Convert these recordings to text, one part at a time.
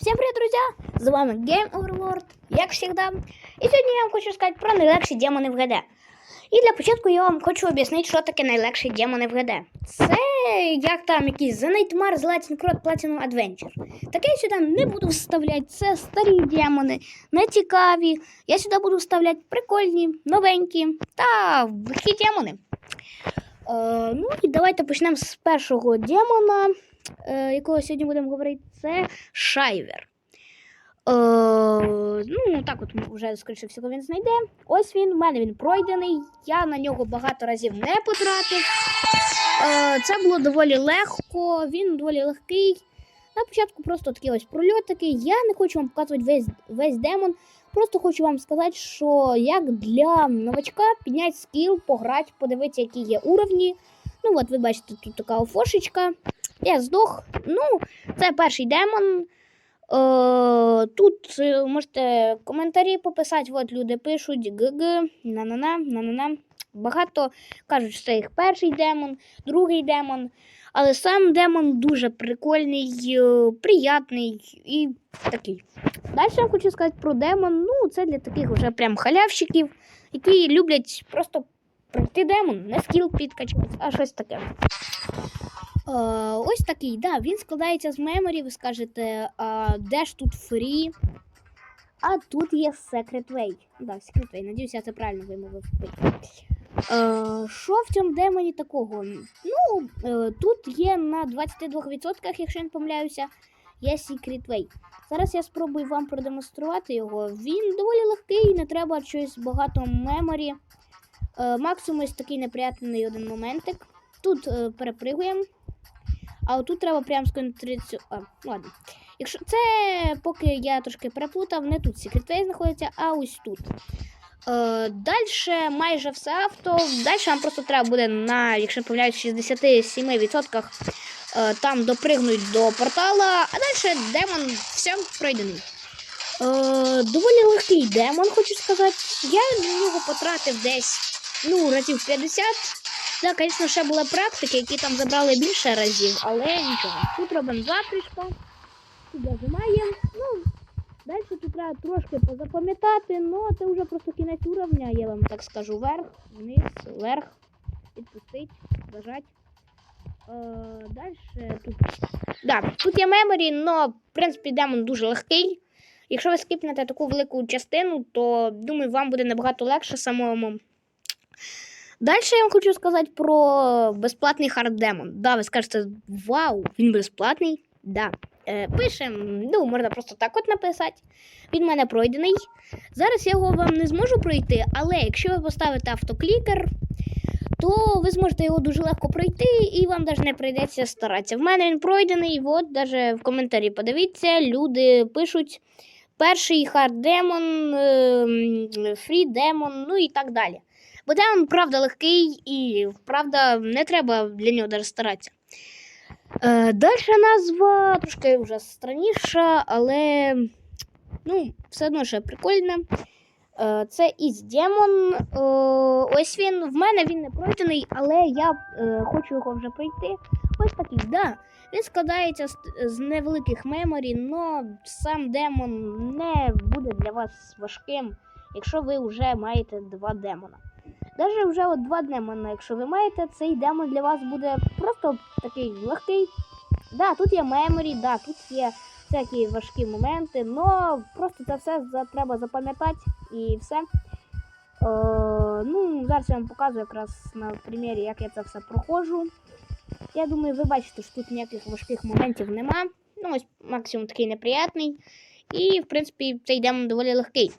Всем привет, друзья! З вами Game Overlord, як завжди. І сьогодні я вам хочу сказати про найлегші демони в ГД. І для початку я вам хочу об'яснити, що таке найлегші демони в ГД. Це як там якийсь The Nightmare, The Latin Crowd, Platinum Adventure. Таке я сюди не буду вставляти. Це старі демони, не цікаві. Я сюди буду вставляти прикольні, новенькі та легкі демони. Е, ну і давайте почнемо з першого демона, якого сьогодні будемо говорити. Це Шайвер. Е, ну, так от вже, скоріше всього, він знайде. Ось він, в мене він пройдений. Я на нього багато разів не потратив. Е, це було доволі легко, він доволі легкий. На початку просто такі ось прольотики. Я не хочу вам показувати весь, весь демон. Просто хочу вам сказати, що як для новачка підняти скіл, пограти, подивитися, які є уровні. Ну, от ви бачите, тут така фошечка. Я здох. Ну, це перший демон. Е, тут е, можете коментарі пописати. От люди пишуть ГГ, на-на-на, на-на-на. Багато кажуть, що це їх перший демон, другий демон. Але сам демон дуже прикольний, е, приятний і такий. Далі я хочу сказати про демон. Ну, це для таких вже прям халявщиків, які люблять просто пройти демон, не скіл підкачати, а щось таке. Ось такий, да, він складається з меморі, ви скажете, а де ж тут фрі? А тут є Way. Да, Way. Надіюсь, я це правильно вимовив. Що в цьому демоні такого? Ну, е, тут є на 22%, якщо я не помиляюся, є Secret Way. Зараз я спробую вам продемонструвати його. Він доволі легкий, не треба щось багато меморі. Е, максимум ось такий неприятний один моментик. Тут е, перепригуємо. А отут треба прямо сконцентруватися. А, ладно. Якщо це поки я трошки переплутав, не тут Way знаходиться, а ось тут. Е, Далі майже все авто. Далі вам просто треба буде на, якщо не помиляюсь, 67% е, там допригнуть до портала, а далі демон все пройдений. Е, доволі легкий демон, хочу сказати. Я на нього потратив десь ну, разів 50. Так, звісно, ще були практики, які там забрали більше разів, але нічого. Тут робимо запришка, тут зажимаємо. Ну, далі тут треба трошки позапам'ятати, ну це вже просто кінець уровня, я вам так скажу, вверх, вниз, вверх, відпустить, зажать. Е, далі тут. Да, тут є меморі, але в принципі демон дуже легкий. Якщо ви скипнете таку велику частину, то думаю, вам буде набагато легше самому. Далі я вам хочу сказати про безплатний харддемон. Да, ви скажете, вау, він безплатний. Да. Е, Пишемо, ну, можна просто так от написати. Він в мене пройдений. Зараз я його вам не зможу пройти, але якщо ви поставите автоклікер, то ви зможете його дуже легко пройти і вам навіть не прийдеться старатися. В мене він пройдений, от навіть в коментарі подивіться, люди пишуть перший харддемон, фрі-демон, ну і так далі. Бо демон, правда, легкий і правда не треба для нього навіть старатися. Е, Далі назва трошки вже странніша, але ну, все одно ще прикольна. Е, Це із демон. Е, Ось він. В мене він не пройдений, але я е, хочу його вже пройти. Ось такий, да. Він складається з, невеликих меморі, але сам демон не буде для вас важким, якщо ви вже маєте два демона. Даже вже от два демона, якщо ви маєте, цей демон для вас буде просто такий легкий. Да, тут є меморі, да, тут є всякі важкі моменти, але просто це все треба запам'ятати і все. Е, ну, зараз я вам показую якраз на примірі, як я це все проходжу. Я думаю, ви бачите, що тут ніяких важких моментів нема. Ну, ось максимум такий неприятний. І, в принципі, цей демон доволі легкий.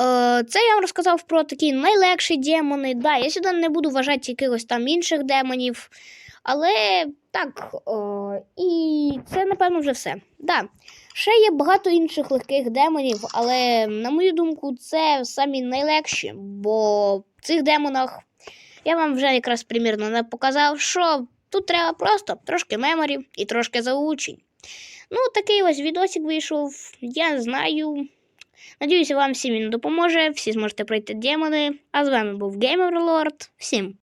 Е, Це я вам розказав про такі найлегші демони. Да, я сюди не буду вважати якихось там інших демонів. Але так, е, і це, напевно, вже все. Да. Ще є багато інших легких демонів, але, на мою думку, це самі найлегші, бо в цих демонах я вам вже якраз примірно не показав, що тут треба просто трошки меморі і трошки заучень. Ну, такий ось відосик вийшов, я знаю. Надіюся, вам всім він допоможе. Всі зможете пройти демони. А з вами був Gamer Lord. Всім